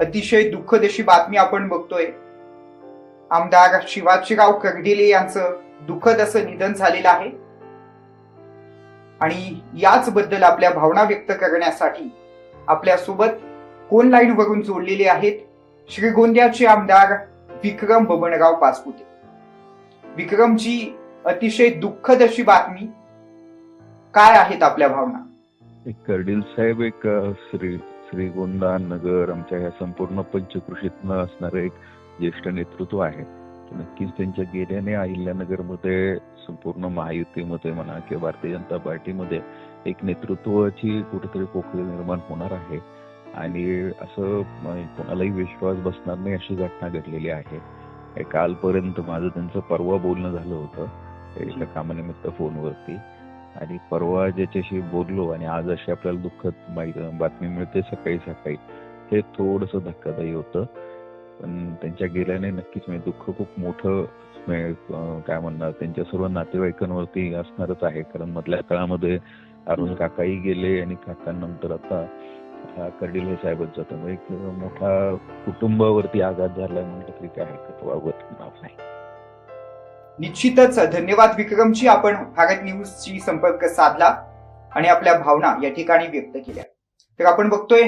अतिशय दुःखद अशी बातमी आपण बघतोय. आमदार शिवाजीराव कर्डिले यांचं दुःखद असं निधन झालेलं आहे. आणि याच बद्दल आपल्या भावना व्यक्त करण्यासाठी आपल्यासोबत फोन लाईन वरून जोडलेले आहेत श्रीगोंद्याचे आमदार विक्रम बबनराव पाचपुते विक्रमजी अतिशय दुःखद अशी बातमी. काय आहेत आपल्या भावना? एक कर्डिल साहेब एक श्री श्रीगोंदा नगर आमच्या ह्या संपूर्ण पंचकृषीतनं असणारं एक ज्येष्ठ नेतृत्व आहे. नक्कीच त्यांच्या गेल्याने अहिल्यानगरमध्ये संपूर्ण महायुतीमध्ये म्हणा किंवा भारतीय जनता पार्टीमध्ये एक नेतृत्वाची कुठेतरी पोकळी निर्माण होणार आहे. आणि असं कोणालाही विश्वास बसणार नाही अशी घटना घडलेली आहे. कालपर्यंत माझं त्यांचं परवा बोलणं झालं होतं एका कामानिमित्त फोनवरती. आणि परवा ज्याच्याशी बोललो आणि आज अशी आपल्याला दुःखद माहिती बातमी मिळते सकाळी सकाळी हे थोडंसं धक्कादायी होतं. पण त्यांच्या गेल्याने नक्कीच म्हणजे दुःख खूप मोठं म्हणजे, काय म्हणणार त्यांच्या सर्व नातेवाईकांवरती असणारच आहे. कारण मधल्या काळामध्ये अरुण काकाही गेले आणि काकांनंतर आता कर्डिल हे साहेबच जातं एक मोठा कुटुंबावरती आघात झाला म्हटलं तरी काय हरकत वावत नाही. निश्चितच धन्यवाद विक्रमची आपण भारत न्यूजशी संपर्क साधला आणि आपल्या भावना या ठिकाणी व्यक्त केल्या. तर आपण बघतोय